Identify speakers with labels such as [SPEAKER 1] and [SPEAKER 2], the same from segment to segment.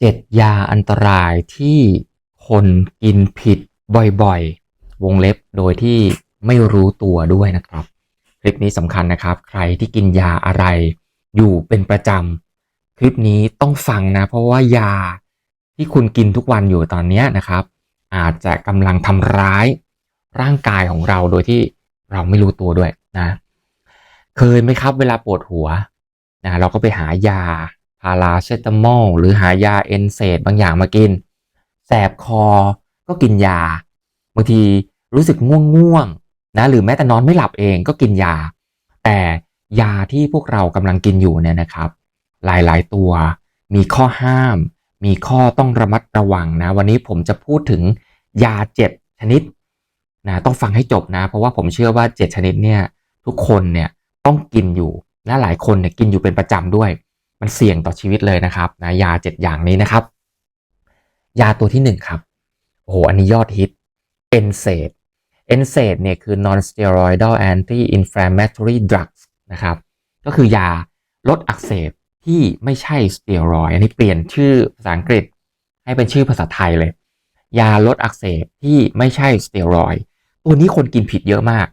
[SPEAKER 1] เจ็ดยาอันตรายที่คนกินผิดบ่อยๆ วงเล็บโดยที่ไม่รู้ตัวด้วยนะครับ คลิปนี้สำคัญนะครับ ใครที่กินยาอะไร อยู่เป็นประจำคลิปนี้ต้องฟังนะ เพราะว่ายาที่คุณกินทุกวันอยู่ตอนนี้นะครับ อาจจะกำลังทำร้ายร่างกายของเราโดยที่เราไม่รู้ตัวด้วยนะ เคยไหมครับเวลาปวดหัวนะเราก็ไปหายา พาราเซตามอลหรือหายาเอนเซดบางอย่างมากิน แสบคอก็กินยา บางทีรู้สึกง่วงง่วงๆนะหรือแม้แต่นอนไม่หลับเองก็กินยา แต่ยาที่พวกเรากำลังกินอยู่เนี่ยนะครับ หลายๆตัว มีข้อห้าม มีข้อต้องระมัดระวังนะ วันนี้ผมจะพูดถึงยาเจ็ดชนิดนะต้องฟังให้จบนะ เพราะว่าผมเชื่อว่าเจ็ดชนิดเนี่ยทุกคนเนี่ยต้องกินอยู่และหลายคนเนี่ยกินอยู่เป็นประจำด้วย มันเสี่ยงต่อชีวิตเลยนะครับนะยาเจ็ดอย่างนี้นะครับ ยาตัวที่หนึ่งครับโอ้โหอันนี้ยอดฮิต NSAID NSAID เนี่ยคือ non steroidal anti inflammatory drugs นะครับก็คือยาลดอักเสบที่ไม่ใช่สเตียรอยอันนี้เปลี่ยนชื่อภาษาอังกฤษให้เป็นชื่อภาษาไทยเลย ยาลดอักเสบที่ไม่ใช่สเตียรอยตัวนี้คนกินผิดเยอะมาก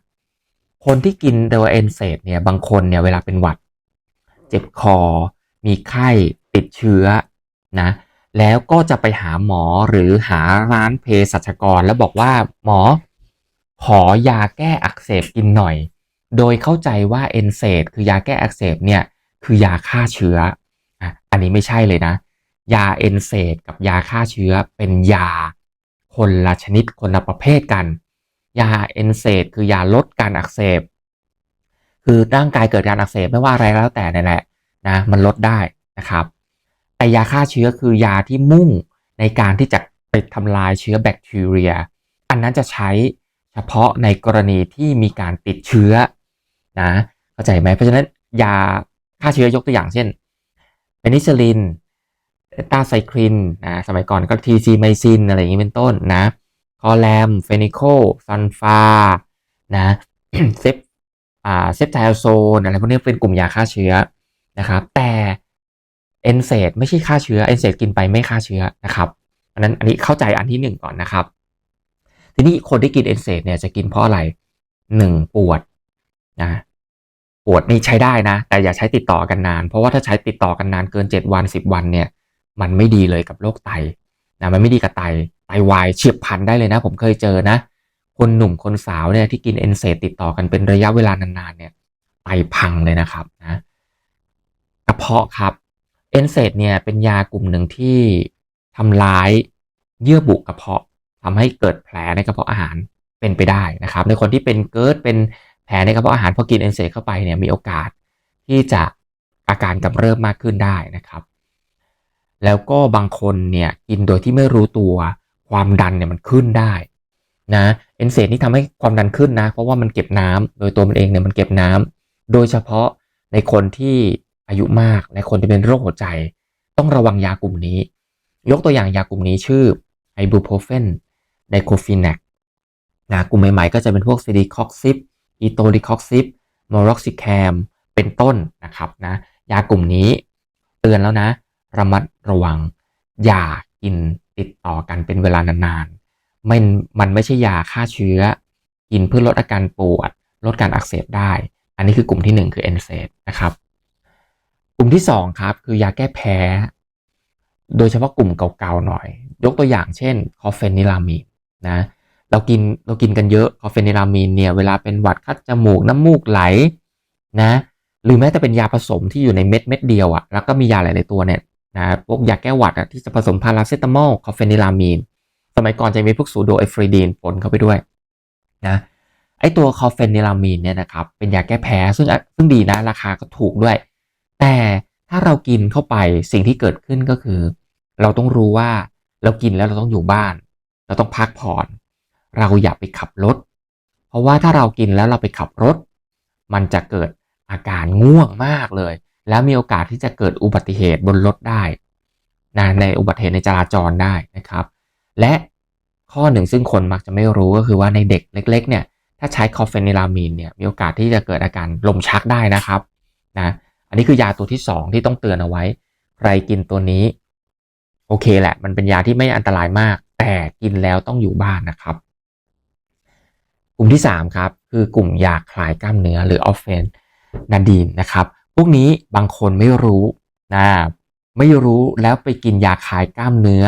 [SPEAKER 1] คนที่กินตัวเอนเซดเนี่ยบางคนเนี่ยเวลาเป็นหวัด เจ็บคอ มีไข้ติดเชื้อนะแล้วก็จะไปหาหมอหรือหาร้านเภสัชกร แล้วบอกว่าหมอ ขอยาแก้อักเสบกินหน่อย โดยเข้าใจว่าเอนเซดคือยาแก้อักเสบเนี่ยคือยาฆ่าเชื้ออะอันนี้ไม่ใช่เลยนะ ยาเอนเซดกับยาฆ่าเชื้อเป็นยาคนละชนิดคนละประเภทกัน ยาเอนเซดคือยาลดการอักเสบ คือร่างกายเกิดการอักเสบไม่ว่าอะไรแล้วแต่นั่นแหละ นะมันลดได้นะครับ แต่ยาฆ่าเชื้อคือยาที่มุ่งในการที่จะไปทำลายเชื้อแบคทีเรีย อันนั้นจะใช้เฉพาะในกรณีที่มีการติดเชื้อนะเข้าใจไหมเพราะฉะนั้นยาฆ่าเชื้อยกตัวอย่างเช่นเพนิซิลินตาไซคลินนะสมัยก่อนก็ทีซีไมซินอะไรอย่างนี้เป็นต้นนะคอแลมเฟนิโคซันฟานะเซฟอ่าเซฟไทโอโซนอะไรพวกนี้เป็นกลุ่มยาฆ่าเชื้อ นะครับ แต่เอนเซดไม่ใช่ฆ่าเชื้อเอนเซดกินไปไม่ฆ่าเชื้อนะครับอันนั้นอันนี้เข้าใจอันที่หนึ่งก่อนนะครับ ทีนี้คนที่กินเอนเซดเนี่ยจะกินเพราะอะไรหนึ่งปวดนะปวดนี่ใช้ได้นะ แต่อย่าใช้ติดต่อกันนาน เพราะว่าถ้าใช้ติดต่อกันนานเกิน 7 วัน 10 วันเนี่ย มันไม่ดีเลยกับโรคไตนะมันไม่ดีกับไตไตวายเฉียบพลันได้เลยนะ ผมเคยเจอนะ คนหนุ่มคนสาวเนี่ยที่กินเอนเซดติดต่อกันเป็นระยะเวลานานๆเนี่ยไตพังเลยนะครับนะ กระเพาะครับเอนเซดเนี่ยเป็นยากลุ่มหนึ่งที่ทำร้ายเยื่อบุกระเพาะทำให้เกิดแผลในกระเพาะอาหารเป็นไปได้นะครับ ในคนที่เป็นเกิดเป็นแผลในกระเพาะอาหารพอกินเอนเซดเข้าไปเนี่ยมีโอกาสที่จะอาการกำเริบมากขึ้นได้นะครับ แล้วก็บางคนเนี่ยกินโดยที่ไม่รู้ตัวความดันเนี่ยมันขึ้นได้นะเอนเซดนี่ทำให้ความดันขึ้นนะ เพราะว่ามันเก็บน้ำโดยตัวมันเองเนี่ยมันเก็บน้ำโดยเฉพาะในคนที่ อายุมากและคนที่เป็นโรคหัวใจ ต้องระวังยากลุ่มนี้ ยกตัวอย่างยากลุ่มนี้ชื่อไอบูโพรเฟนไดโคฟินักนะกลุ่มใหม่ๆก็จะเป็นพวกซีดีคอกซิปอีโตลิคอกซิปมอร็อกซิแคมเป็นต้นนะครับนะยากลุ่มนี้เตือนแล้วนะ ระมัดระวัง อย่ากินติดต่อกันเป็นเวลานานๆมันมันไม่ใช่ยาฆ่าเชื้อ กินเพื่อลดอาการปวด ลดการอักเสบได้ อันนี้คือกลุ่มที่ 1 คือเอนเซนะครับ กลุ่มที่2ครับคือยาแก้แพ้ โดยเฉพาะกลุ่มเก่าๆหน่อย ยกตัวอย่างเช่นคอเฟนิลามีนนะเรากินเรากินกันเยอะคอเฟนิรามีนเนี่ยเวลาเป็นหวัดคัดจมูกน้ำมูกไหลนะหรือแม้แต่เป็นยาผสมที่อยู่ในเม็ดเม็ดเดียวอะ่ะแล้วก็มียาหลาย ๆ ตัวเนี่ยนะพวกยาแก้หวัดอะที่จะผสมพาราเซตามอลคอเฟนิรามีนสมัยก่อนจะมีพวกซูโดเอฟรีดีนปนเข้าไปด้วยนะไอตัวคอเฟนิรามีนเนี่ยนะครับเป็นยาแก้แพ้ซึ่งซึ่งดีนะราคาก็ถูกด้วย แต่ถ้าเรากินเข้าไปสิ่งที่เกิดขึ้นก็คือ เราต้องรู้ว่าเรากินแล้วเราต้องอยู่บ้าน เราต้องพักผ่อน เราอย่าไปขับรถ เพราะว่าถ้าเรากินแล้วเราไปขับรถ มันจะเกิดอาการง่วงมากเลย แล้วมีโอกาสที่จะเกิดอุบัติเหตุบนรถได้นะในอุบัติเหตุในจราจรได้นะครับ และข้อหนึ่งซึ่งคนมักจะไม่รู้ก็คือว่าในเด็กเล็ก ๆ เนี่ย ถ้าใช้คอเฟนิลามีนเนี่ยมีโอกาสที่จะเกิดอาการลมชักได้นะครับนะ อันนี้คือยาตัวที่ 2 ที่ต้องเตือนเอาไว้ ใครกินตัวนี้ โอเคแหละ มันเป็นยาที่ไม่อันตรายมาก แต่กินแล้วต้องอยู่บ้านนะครับ กลุ่มที่ 3 ครับ คือกลุ่มยาคลายกล้ามเนื้อหรือออฟเฟนนาดีนนะครับ พวกนี้บางคนไม่รู้นะไม่รู้แล้วไปกินยาคลายกล้ามเนื้อ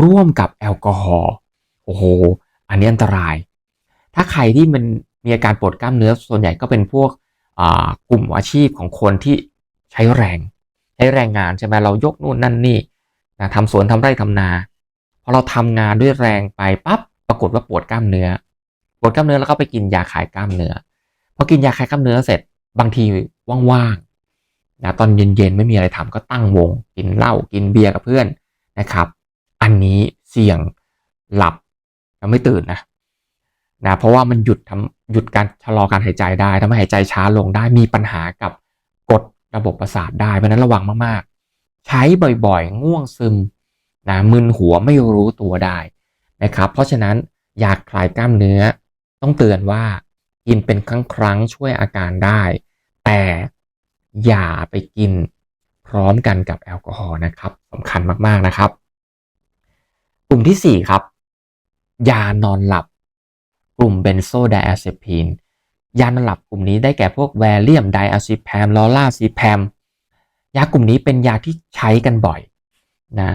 [SPEAKER 1] ร่วมกับแอลกอฮอล์โอ้โห อันนี้อันตราย ถ้าใครที่มันมีอาการปวดกล้ามเนื้อส่วนใหญ่ก็เป็นพวก กลุ่มอาชีพของคนที่ใช้แรง ใช้แรงงานใช่ไหมเรายกนู่นนั่นนี่นะทำสวนทำไร่ทำนาพอเราทำงานด้วยแรงไปปั๊บปรากฏว่าปวดกล้ามเนื้อปวดกล้ามเนื้อแล้วก็ไปกินยาคลายกล้ามเนื้อพอกินยาคลายกล้ามเนื้อเสร็จบางทีว่างๆนะตอนเย็นๆไม่มีอะไรทำก็ตั้งวง กินเหล้ากินเบียร์กับเพื่อนนะครับ อันนี้เสี่ยงหลับแล้วไม่ตื่นนะ นะเพราะว่ามันหยุดทำหยุดการชะลอการหายใจได้ทำให้หายใจช้าลงได้มีปัญหากับกดระบบประสาทได้เพราะนั้นระวังมากๆ ใช้บ่อยๆ ง่วงซึมนะมึนหัวไม่รู้ตัวได้นะครับ เพราะฉะนั้นอยากคลายกล้ามเนื้อ ต้องเตือนว่ากินเป็นครั้งครั้งช่วยอาการได้ แต่อย่าไปกินพร้อมกันกับแอลกอฮอล์นะครับสำคัญมากๆนะครับ กลุ่มที่ 4 ครับ ยานอนหลับ ลุ่มเบนโซไดอะเซพีนยานอนหลับกลุ่มนี้ได้แก่พวกแวเลียมไดอะซิแพมลอล่าซิแพมยากลุ่มนี้เป็นยาที่ใช้กันบ่อยนะ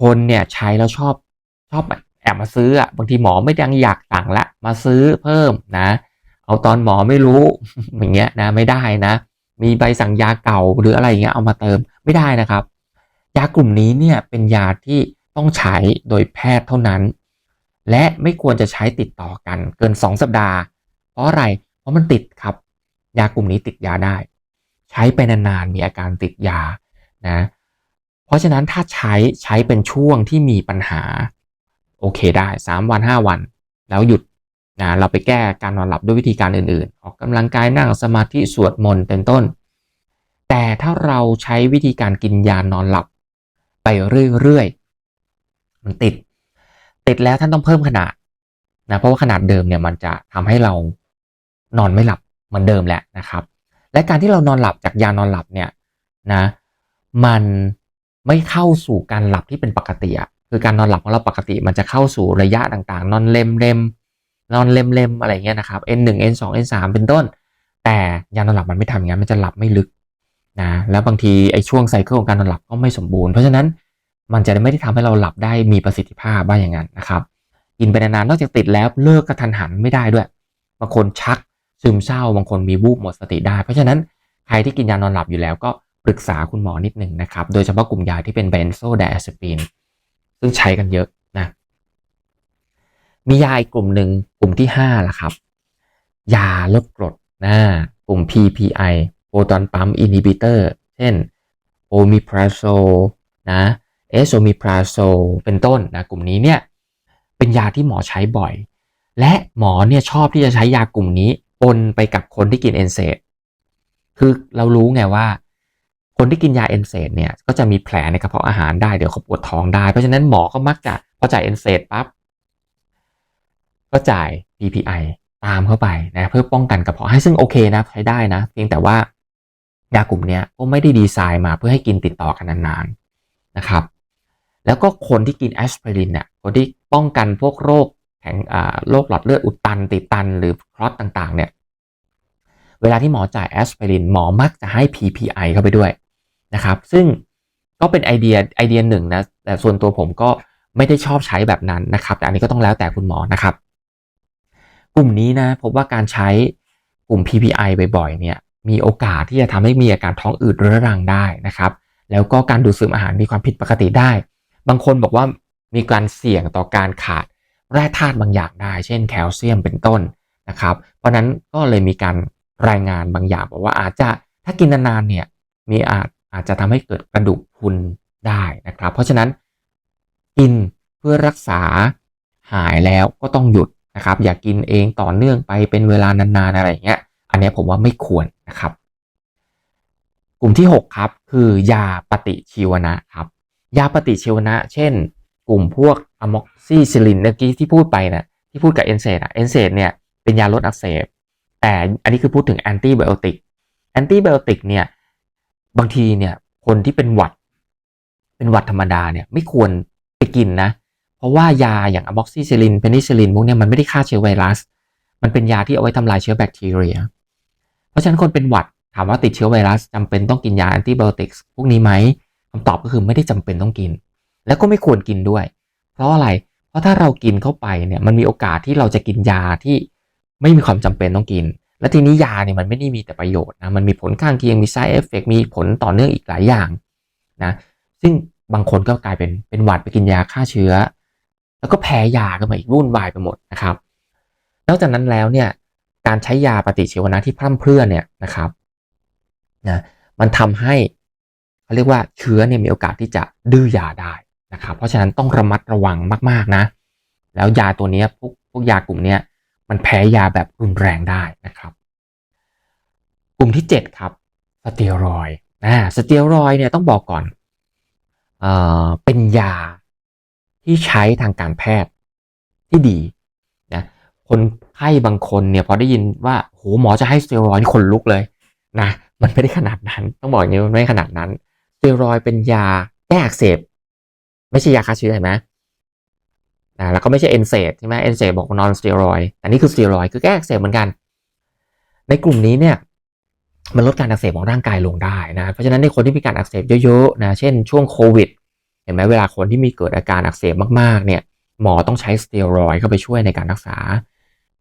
[SPEAKER 1] คนเนี่ยใช้แล้วชอบชอบแอบมาซื้ออะบางทีหมอไม่ยังอยากสั่งละมาซื้อเพิ่มนะ เอาตอนหมอไม่รู้อย่างเงี้ยนะไม่ได้นะ มีใบสั่งยาเก่าหรืออะไรอย่างเงี้ยเอามาเติมไม่ได้นะครับ ยากลุ่มนี้เนี่ยเป็นยาที่ต้องใช้โดยแพทย์เท่านั้น และไม่ควรจะใช้ติดต่อกันเกิน 2 สัปดาห์ เพราะอะไร เพราะมันติดครับ ยากลุ่มนี้ติดยาได้ ใช้ไปนานๆมีอาการติดยานะ เพราะฉะนั้นถ้าใช้ใช้เป็นช่วงที่มีปัญหา โอเคได้ 3 วัน 5 วัน แล้วหยุดนะเราไปแก้การนอนหลับด้วยวิธีการอื่นๆ ออกกำลังกายนั่งสมาธิสวดมนต์เป็นต้น แต่ถ้าเราใช้วิธีการกินยานอนหลับ ไปเรื่อยๆมันติด ติดแล้วท่านต้องเพิ่มขนาดนะเพราะว่าขนาดเดิมเนี่ยมันจะทำให้เรานอนไม่หลับเหมือนเดิมแหละนะครับ และการที่เรานอนหลับจากยานอนหลับเนี่ยนะมันไม่เข้าสู่การหลับที่เป็นปกติอะคือการนอนหลับของเราปกติ มันจะเข้าสู่ระยะต่างๆ นอนเล็มเล็มนอนเล็มเล็มอะไรเงี้ยนะครับ N1 N2 N3 เป็นต้น แต่ยานอนหลับมันไม่ทำอย่างนั้นมันจะหลับไม่ลึกนะแล้วบางทีไอ้ช่วงไซเคิลของการนอนหลับก็ไม่สมบูรณ์เพราะฉะนั้น มันจะไม่ได้ทำให้เราหลับได้มีประสิทธิภาพบ้างอย่างนั้นนะครับ กินไปนานๆนอกจากติดแล้วเลิกกระทันหันไม่ได้ด้วย บางคนชักซึมเศร้า บางคนมีวูบหมดสติได้ เพราะฉะนั้นใครที่กินยานอนหลับอยู่แล้วก็ปรึกษาคุณหมอนิดหนึ่งนะครับ โดยเฉพาะกลุ่มยาที่เป็นเบนโซไดอะซิปีนซึ่งใช้กันเยอะนะ มียาอีกกลุ่มหนึ่งกลุ่มที่5ล่ะครับ ยาลดกรดนะกลุ่ม PPI โปรตอนปั๊มอินฮิบิเตอร์ เช่นโอมิพราโซนะ เอสโอมิพราโซเป็นต้นนะกลุ่มนี้เนี่ยเป็นยาที่หมอใช้บ่อย และหมอเนี่ยชอบที่จะใช้ยากลุ่มนี้ปนไปกับคนที่กินเอนเซดคือเรารู้ไงว่า คนที่กินยาเอนเซดเนี่ยก็จะมีแผลในกระเพาะอาหารได้เดี๋ยวเขาปวดท้องได้ เพราะฉะนั้นหมอก็มักจะพอจ่ายเอนเซดปั๊บก็จ่าย PPI ตามเข้าไปนะเพื่อป้องกันกระเพาะให้ซึ่งโอเคนะใช้ได้นะ เพียงแต่ว่ายากลุ่มนี้ก็ไม่ได้ดีไซน์มาเพื่อให้กินติดต่อกันนานๆนะครับ แล้วก็คนที่กินแอสไพรินเนี่ยคนที่ป้องกันพวกโรคแข็งโรคหลอดเลือดอุดตัน ติดตัน หรือคลอตต่างๆเนี่ยเวลาที่หมอจ่ายแอสไพรินหมอมักจะให้ PPI เข้าไปด้วยนะครับซึ่งก็เป็นไอเดียไอเดียหนึ่งนะแต่ส่วนตัวผมก็ไม่ได้ชอบใช้แบบนั้นนะครับแต่อันนี้ก็ต้องแล้วแต่คุณหมอนะครับ กลุ่มนี้นะพบว่าการใช้กลุ่ม PPI บ่อยๆเนี่ยมีโอกาสที่จะทำให้มีอาการท้องอืดเรื้อรังได้นะครับ แล้วก็การดูดซึมอาหารมีความผิดปกติได้ บางคนบอกว่ามีการเสี่ยงต่อการขาดแร่ธาตุบางอย่างได้ เช่นแคลเซียมเป็นต้นนะครับ เพราะนั้นก็เลยมีการรายงานบางอย่างบอกว่าอาจจะถ้ากินนานๆเนี่ยมีอาจอาจจะทำให้เกิดกระดูกพรุนได้นะครับ เพราะฉะนั้นกินเพื่อรักษาหายแล้วก็ต้องหยุดนะครับ อย่ากินเองต่อเนื่องไปเป็นเวลานานๆอะไรอย่างเงี้ย อันนี้ผมว่าไม่ควรนะครับ กลุ่มที่ 6 ครับ คือยาปฏิชีวนะครับ ยาปฏิชีวนะ เช่น กลุ่มพวกอะม็อกซิซิลินเมื่อกี้ที่พูดไปนะที่พูดกับเอนเซดอะเอนเซดเนี่ยเป็นยาลดอักเสบ แต่อันนี้คือพูดถึงแอนตี้ไบโอติกแอนตี้ไบโอติกเนี่ยบางทีเนี่ยคนที่เป็นหวัด เป็นหวัดธรรมดาเนี่ยไม่ควรไปกินนะ เพราะว่ายาอย่างอะม็อกซิซิลินเพนิซิลินพวกเนี้ยมันไม่ได้ฆ่าเชื้อไวรัส มันเป็นยาที่เอาไว้ทำลายเชื้อแบคทีเรีย เพราะฉะนั้นคนเป็นหวัดถามว่าติดเชื้อไวรัสจำเป็นต้องกินยาแอนติไบโอติกพวกนี้ไหม คำตอบก็คือไม่ได้จำเป็นต้องกิน แล้วก็ไม่ควรกินด้วย เพราะอะไร เพราะถ้าเรากินเข้าไปเนี่ยมันมีโอกาสที่เราจะกินยาที่ไม่มีความจำเป็นต้องกิน และทีนี้ยาเนี่ยมันไม่ได้มีแต่ประโยชน์นะมันมีผลข้างเคียงมี side effect มีผลต่อเนื่องอีกหลายอย่างนะซึ่งบางคนก็กลายเป็นเป็นหวัดไปกินยาฆ่าเชื้อ แล้วก็แพ้ยากันมาอีกวุ่นวายไปหมดนะครับนอกจากนั้นแล้วเนี่ยการใช้ยาปฏิชีวนะที่พร่ำเพรื่อเนี่ยนะครับนะมันทำให้ เขาเรียกว่าเชื้อเนี่ยมีโอกาสที่จะดื้อยาได้นะครับ เพราะฉะนั้นต้องระมัดระวังมากๆนะ แล้วยาตัวนี้พวกพวกยากลุ่มนี้มันแพ้ยาแบบรุนแรงได้นะครับ กลุ่มที่ 7 ครับสเตียรอยด์อ่าสเตียรอยเนี่ยต้องบอกก่อนเอ่อเป็นยาที่ใช้ทางการแพทย์ที่ดีนะคนไข้บางคนเนี่ยพอได้ยินว่าโหหมอจะให้สเตียรอยนี่คนลุกเลยนะมันไม่ได้ขนาดนั้น ต้องบอกอย่างนี้มันไม่ขนาดนั้น ตียรอยเป็นยาแก้อักเสบ ไม่ใช่ยาฆ่าเชื้อเห็นไหมนะแล้วก็ไม่ใช่เอนเซดใช่ไหมเอนเซดบอกนอนสเตียรอยแต่นี่คือสเตียรอยคือแก้อักเสบเหมือนกัน ในกลุ่มนี้เนี่ยมันลดการอักเสบของร่างกายลงได้นะเพราะฉะนั้นในคนที่มีการอักเสบเยอะๆนะเช่นช่วงโควิดเห็นไหมเวลาคนที่มีเกิดอาการอักเสบมากๆเนี่ยหมอต้องใช้สเตียรอยเข้าไปช่วยในการรักษา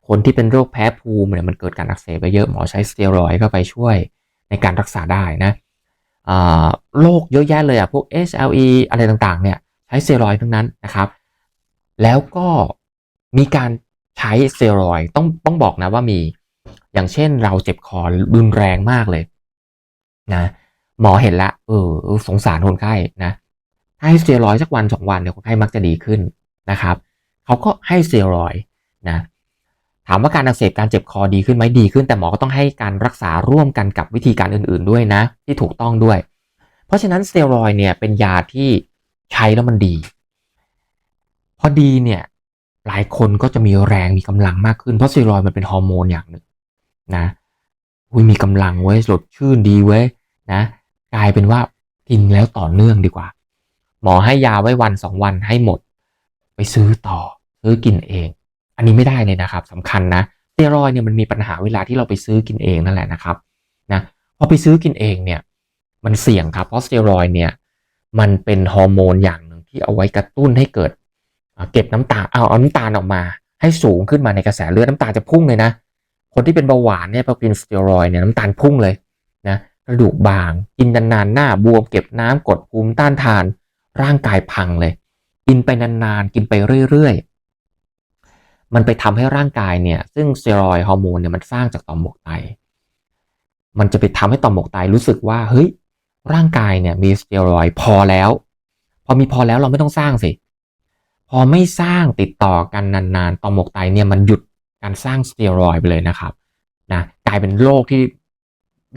[SPEAKER 1] คนที่เป็นโรคแพ้ภูมิเนี่ยมันเกิดการอักเสบไปเยอะหมอใช้สเตียรอยเข้าไปช่วยในการรักษาได้นะ โรคเยอะแยะเลยอะพวก SLE อะไรต่างๆ เนี่ยใช้สเตียรอยด์ทั้งนั้นนะครับ แล้วก็มีการใช้สเตียรอยด์ต้องต้องบอกนะว่ามี อย่างเช่นเราเจ็บคอรุนแรงมากเลยนะหมอเห็นละเออสงสารคนไข้นะให้สเตียรอยสักวันสองวันเนี่ยคนไข้มักจะดีขึ้นนะครับเขาก็ให้สเตียรอยนะ ถามว่าการอักเสบการเจ็บคอดีขึ้นไหมดีขึ้น แต่หมอก็ต้องให้การรักษาร่วมกันกับวิธีการอื่นๆด้วยนะ ที่ถูกต้องด้วย เพราะฉะนั้นสเตียรอยเนี่ยเป็นยาที่ใช้แล้วมันดี พอดีเนี่ยหลายคนก็จะมีแรงมีกำลังมากขึ้นเพราะสเตียรอยมันเป็นฮอร์โมนอย่างหนึ่งนะอุ้ยมีกำลังเว้ยสดชื่นดีเว้ยนะ กลายเป็นว่ากินแล้วต่อเนื่องดีกว่า หมอให้ยาไว้วันสองวันให้หมด ไปซื้อต่อซื้อกินเอง อันนี้ไม่ได้เลยนะครับสำคัญนะสเตียรอยเนี่ยมันมีปัญหาเวลาที่เราไปซื้อกินเองนั่นแหละนะครับนะพอไปซื้อกินเองเนี่ยมันเสี่ยงครับเพราะสเตียรอยเนี่ยมันเป็นฮอร์โมนอย่างหนึ่งที่เอาไว้กระตุ้นให้เกิดเก็บน้ำตาลเอาเอาน้ำตาลออกมา ให้สูงขึ้นมาในกระแสเลือดน้ำตาลจะพุ่งเลยนะ คนที่เป็นเบาหวานเนี่ยพอกินสเตียรอยเนี่ยน้ำตาลพุ่งเลยนะกระดูกบาง กินนานๆหน้าบวมเก็บน้ำกดภูมิต้านทาน ร่างกายพังเลย กินไปนานๆ กินไปเรื่อยๆ มันไปทำให้ร่างกายเนี่ย ซึ่งสเตียรอยฮอร์โมนเนี่ยมันสร้างจากต่อมหมวกไต มันจะไปทำให้ต่อมหมวกไตรู้สึกว่าเฮ้ยร่างกายเนี่ยมีสเตียรอยพอแล้ว พอมีพอแล้วเราไม่ต้องสร้างสิ พอไม่สร้างติดต่อกันนานๆต่อมหมวกไตเนี่ยมันหยุดการสร้างสเตียรอยไปเลยนะครับนะกลายเป็นโรคที่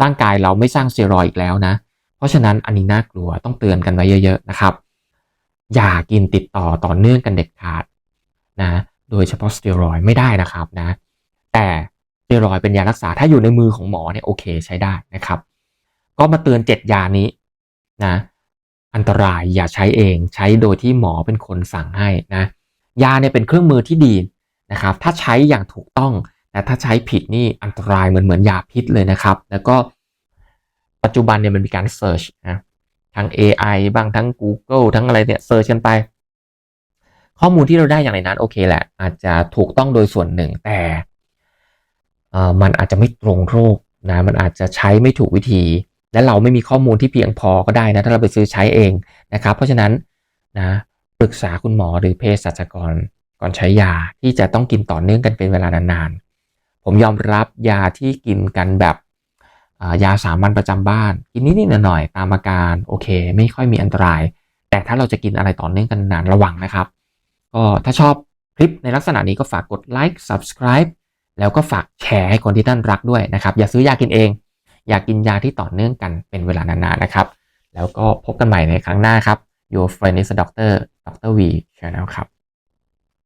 [SPEAKER 1] ร่างกายเราไม่สร้างสเตียรอยอีกแล้วนะ เพราะฉะนั้นอันนี้น่ากลัวต้องเตือนกันไว้เยอะ ๆนะครับ อย่ากินติดต่อต่อเนื่องกันเด็ดขาดนะ โดยเฉพาะสเตียรอยไม่ได้นะครับนะแต่สเตียรอยเป็นยารักษาถ้าอยู่ในมือของหมอเนี่ยโอเคใช้ได้นะครับ ก็มาเตือนเจ็ดยานี้นะอันตรายอย่าใช้เองใช้โดยที่หมอเป็นคนสั่งให้นะยาเนี่ยเป็นเครื่องมือที่ดีนะครับ ถ้าใช้อย่างถูกต้องแต่ถ้าใช้ผิดนี่อันตรายเหมือนเหมือนยาพิษเลยนะครับ แล้วก็ปัจจุบันเนี่ยมันมีการเสิร์ชนะทั้ง AI บ้างทั้ง Google ทั้งอะไรเนี่ยเสิร์ชกันไป ข้อมูลที่เราได้อย่างไรนั้นโอเคแหละ อาจจะถูกต้องโดยส่วนหนึ่งแต่มันอาจจะไม่ตรงโรคนะมันอาจจะใช้ไม่ถูกวิธี และเราไม่มีข้อมูลที่เพียงพอก็ได้นะถ้าเราไปซื้อใช้เองนะครับ เพราะฉะนั้นนะปรึกษาคุณหมอหรือเภสัชกรก่อนใช้ยาที่จะต้องกินต่อเนื่องกันเป็นเวลานานๆ ผมยอมรับยาที่กินกันแบบยาสามัญประจำบ้าน กินนิดๆหน่อยๆตามอาการโอเค ไม่ค่อยมีอันตราย แต่ถ้าเราจะกินอะไรต่อเนื่องกันนานระวังนะครับ ก็ถ้าชอบคลิปในลักษณะนี้ก็ฝากกดไลค์ subscribe แล้วก็ฝากแชร์ให้คนที่ท่านรักด้วยนะครับ อย่าซื้อยากินเอง อยากกินยาที่ต่อเนื่องกันเป็นเวลานานๆนะครับ แล้วก็พบกันใหม่ในครั้งหน้าครับ Your Friend is a Doctor Dr. V Channel ครับ